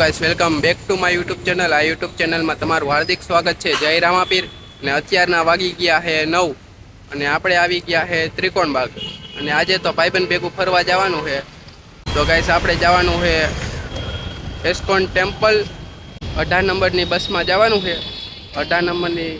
Guys welcome back to my YouTube channel આ YouTube ચેનલમાં તમારું હાર્દિક સ્વાગત છે. જય રામાપીર. અને અત્યારના વાગી ગયા છે નવ. અને આપણે આવી ગયા છે ત્રિકોણબાગ અને આજે તો ભાઈબંધ ભેગું ફરવા જવાનું છે તો ગાઈસ આપણે જવાનું છે એસ્કોન ટેમ્પલ. અઢાર નંબરની બસમાં જવાનું છે અઢાર નંબરની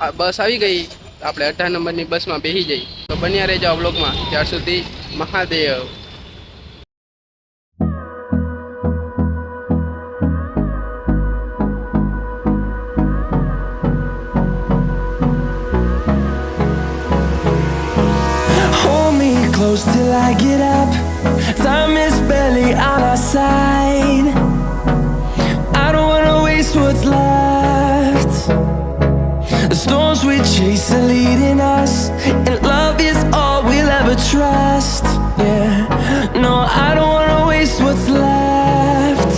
આ બસ આવી ગઈ. આપણે અઢાર નંબરની બસમાં બેસી જઈ. તો બન્યા રહેજો આ વ્લોગમાં ત્યાર સુધી Mahadev. Side. I don't wanna waste what's left. The storms we chase are leading us, and love is all we'll ever trust. Yeah, no, I don't wanna waste what's left.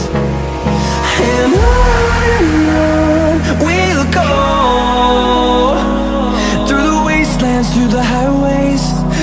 And on and on we'll go through the wastelands, through the highways,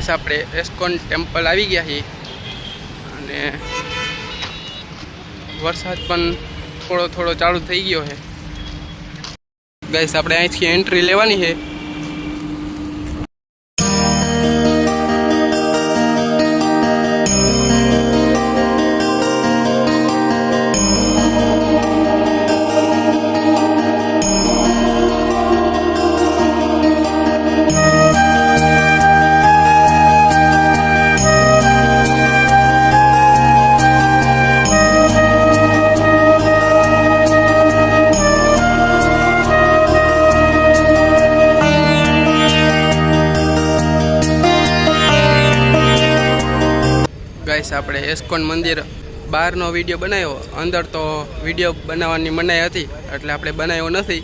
guys આપણે ISKCON temple આવી ગયા છીએ. અને વરસાદ પણ થોડો થોડો ચાલુ થઈ ગયો છે. ગાઈસ આપણે અહીંથી એન્ટ્રી લેવાની છે. ગાઈસ, આપણે એસ્કોન મંદિર બહારનો વીડિયો બનાવ્યો. અંદર તો વીડિયો બનાવવાની મનાઈ હતી, એટલે આપણે બનાવ્યો નથી.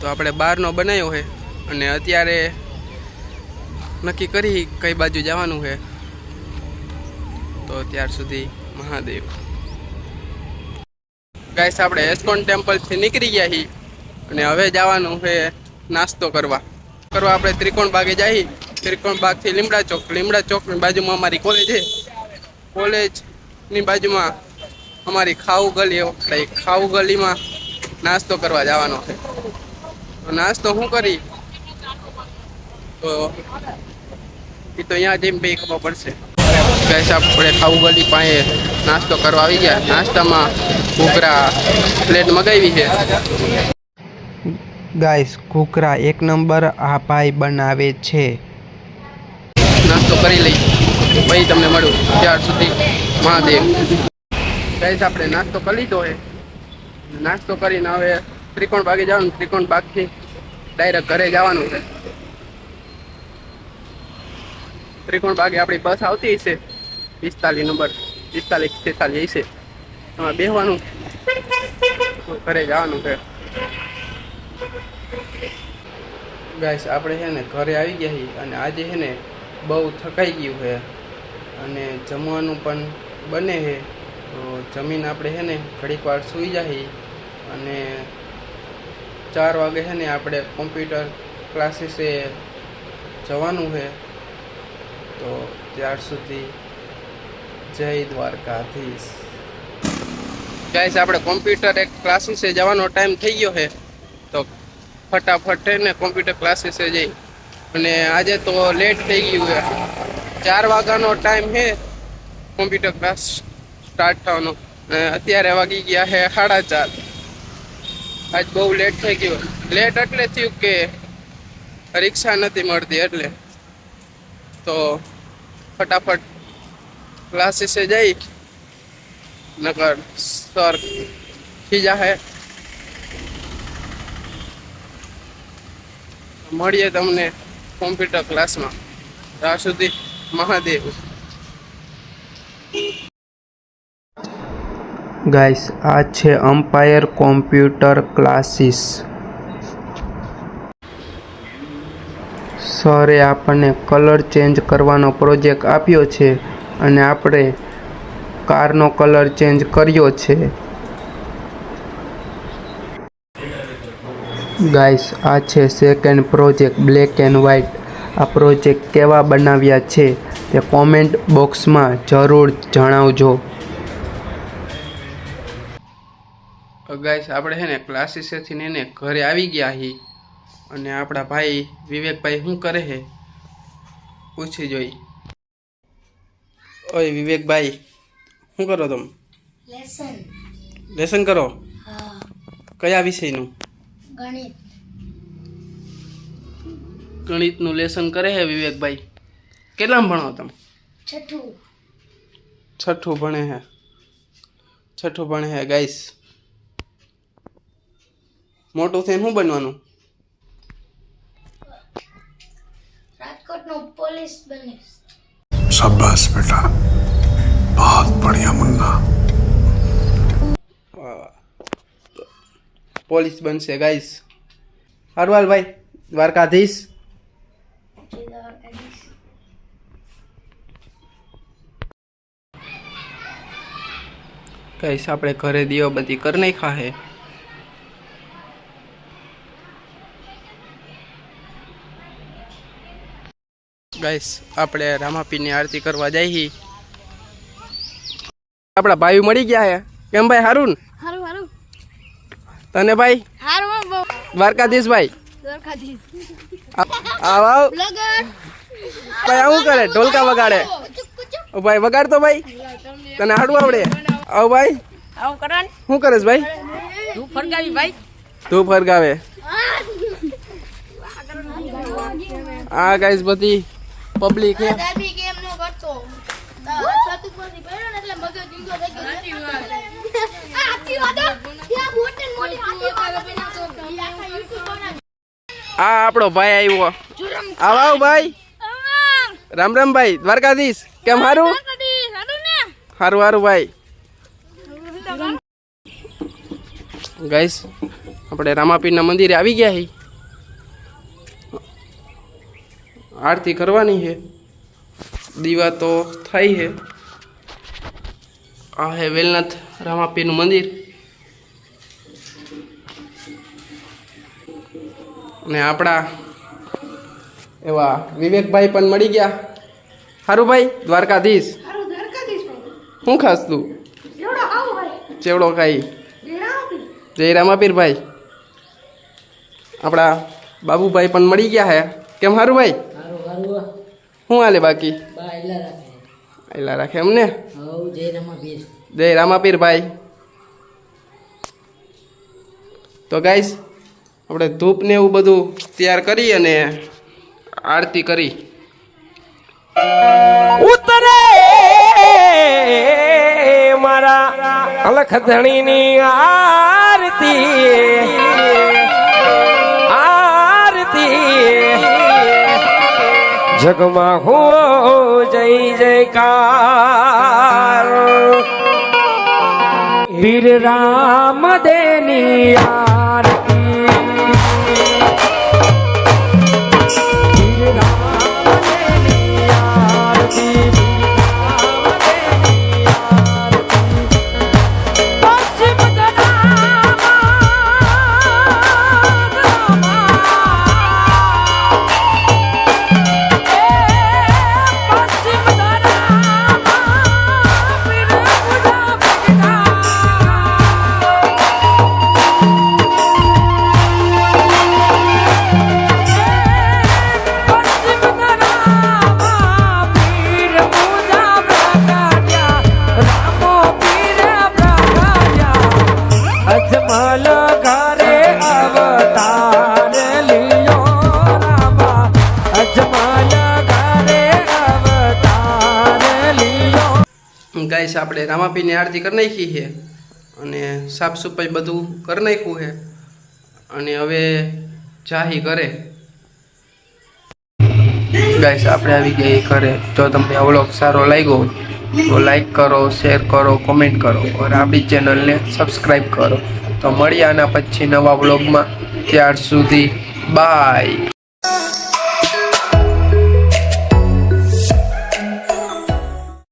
તો આપણે બહારનો બનાવ્યો છે. અને અત્યારે નક્કી કરી કઈ બાજુ જવાનું છે. તો ત્યાર સુધી મહાદેવ. ગાઈસ, આપણે એસ્કોન ટેમ્પલથી નીકળી ગયા છીએ. અને હવે જવાનું છે નાસ્તો કરવા. કરવા આપણે ત્રિકોણ બાગે જઈએ ત્રિકોણ બાગથી લીમડા ચોક. લીમડા ચોકની બાજુમાં અમારી કોલેજ છે. કોલેજની બાજુમાં અમારી ખાઉ ગલી એ ખાઉ ગલીમાં નાસ્તો કરવા જવાનો છે. તો નાસ્તો શું કરી? તો એ તો અહીંયા જઈને બે ખબર પડશે. ગેસ આપણે ખાઉ ગલી પાસે નાસ્તો કરવા આવી ગયા. નાસ્તામાં ઘૂઘરા પ્લેટ મગાવી છે. ગાઈસ ઘૂઘરા એક નંબર આ ભાઈ બનાવે છે. નાસ્તો કરી લઈ પછી તમને મળું ત્યાર સુધી. મહાદેવ. ગાઈસ, આપણે નાસ્તો કરી લીધો હે નાસ્તો કરીને હવે ત્રિકોણ બાગે જવાનું, ત્રિકોણ બાગથી ડાયરેક્ટ ઘરે જવાનું છે. ત્રિકોણ બાગે આપણી બસ આવતી હશે. પિસ્તાલીસ નંબર, પિસ્તાલીસ તેતાલીસ હશે. એમાં બેસવાનું ઘરે જવાનું છે. ગાઈસ, આપણે છે ને ઘરે આવી ગયા છીએ અને આજે છે ને બહુ થકાઈ ગયું છે. અને જમવાનું પણ બને છે. તો જમીન આપણે છે ને ઘડીક વાર સૂઈ જાય અને ચાર વાગે છે ને આપણે કોમ્પ્યુટર ક્લાસીસે જવાનું છે. તો ત્યાર સુધી જય દ્વારકાધીશ. ગાઈસ, આપણે કોમ્પ્યુટર એક ક્લાસીસે જવાનો ટાઈમ થઈ ગયો છે. તો ફટાફટ ને કોમ્પ્યુટર ક્લાસીસે જઈ. અને આજે તો લેટ થઈ ગયું છે. ચાર વાગ્યાનો ટાઈમ છે. કોમ્પ્યુટર ક્લાસ સ્ટાર્ટ થવાનો. અત્યારે વાગી ગયા છે સાડા ચાર. આજ બહુ લેટ થઈ ગયું. લેટ એટલે થયું કે રિક્ષા નથી મળતી એટલે. તો ફટાફટ ક્લાસીસે જઈ, નકર સર ખીજા હે મળીએ તમને કોમ્પ્યુટર ક્લાસમાં ત્યાં સુધી મહાદેવ. ગાઈસ, આ છે અમ્પાયર કોમ્પ્યુટર ક્લાસીસ સરે આપણને કલર ચેન્જ કરવાનો પ્રોજેક્ટ આપ્યો છે અને આપણે કારનો કલર ચેન્જ કર્યો છે. ગાઈસ, આ છે second project black and white આ પ્રોજેક્ટ કેવા બનાવ્યા છે તે કોમેન્ટ બોક્સમાં જરૂર જણાવજો. ગાઈસ આપણે છે ને ક્લાસીસેથી એને ઘરે આવી ગયા હી. અને આપણા ભાઈ વિવેકભાઈ શું કરે છે? પૂછી જોઈ. ઓય વિવેકભાઈ શું કરો તમે? લેસન લેસન કરો? કયા વિષયનું? ગણિત. ગણિતનું લેસન કરે હે વિવેકભાઈ? કેટલામ ભણો તમે? છઠ્ઠું. ભણે હે. છઠ્ઠું ભણે હે ગાઈસ. મોટું થઈને શું બનવાનું? રાજકોટનો પોલીસ બનીશ શાબાશ બેટા. પોલીસ બનશે ગાઈસ. હરવાલ ભાઈ દ્વારકાધીશ. ગાઈસ આપણે ઘરે દીવો બધી કરી નહીં ખાહે ગાઈસ આપણે રામાપીની આરતી કરવા જઈએ આપણા ભાઈ મળી ગયા હે. કેમ ભાઈ હારું ને? હારું હારું. તને ભાઈ? હારું દ્વારકાધીશ ભાઈ. દ્વારકાધીશ. આવ આવ. આવ. ભાઈ આવું કરે ઢોલકા વગાડે. ભાઈ વગાડતો ભાઈ? તને હાડું આવડે? આવ ભાઈ. આવ કરણ શું કરેશ ભાઈ? તું ફરગાવી ભાઈ. તું ફરગાવે. આ ગાઈસ બધી પબ્લિક હે દાદી કેમ નો કરતો. સાતું પરથી પડ્યો એટલે મગજ ઈંગો થઈ ગયો. સાચી વાત. ત્યાં મોટી મોટી હાથી વાળો આખા યુટ્યુબ બનાવી આ આપણો ભાઈ આવ્યો. આવ આવ ભાઈ. રામ રામ ભાઈ દ્વારકાધીશ. કેમ હારું? હારું હારું ભાઈ. ગાઈસ આપણે રામાપીરના મંદિરે આવી ગયા હી. આરતી કરવાની છે દીવા તો થઈ છે આ હે વેલનાથ રામાપીરનું મંદિર. અને આપણા એવા વિવેકભાઈ પણ મળી ગયા. સારું ભાઈ દ્વારકાધીશ. શું ખાસ તું? ચેવડો ખાઈ જય રામાપીર ભાઈ આપણા બાબુભાઈ પણ મળી ગયા હે. કેમ સારું ભાઈ? શું હાલે બાકી? આયલા રાખે. એમને? જય રામાપીર. ભાઈ તો ગાઈસ આપણે ધૂપ ને એવું બધું તૈયાર કરી અને આરતી કરી. ઉતરે! મારા અલખની આરતી આરતી જગમાં હો જય જયકાર. વીર રામ દેની ગાઈસ આપણે રામાપીની આરતી કરી નાખી છે અને સાફ સફાઈ બધું કરી નાખ્યું છે. અને હવે જાહી કરે ગાઈસ આપણે આવી ગઈ ઘરે. જો તમને આ સારો લાગ્યો તો લાઈક કરો શેર કરો કોમેન્ટ કરો અને આપણી ચેનલને સબસ્ક્રાઈબ કરો. તો મળીએ આના પછી નવા વ્લોગમાં. ત્યાર સુધી બાય